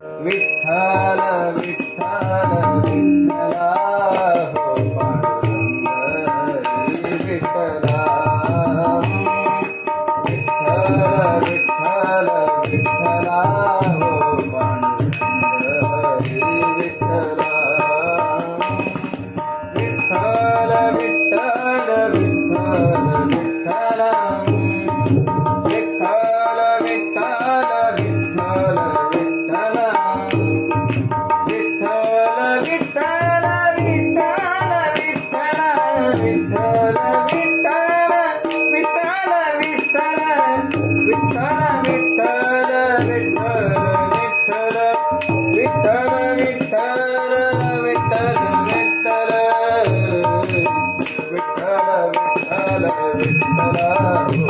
विठ्ठल विठ्ठल विठ्ठला हो विठ्ठला विठ्ठल विठ्ठल विठ्ठला हो Vitthal Vitthal Vitthal Vitthala Vitthal Vitthal Vitthal Vitthala la la la la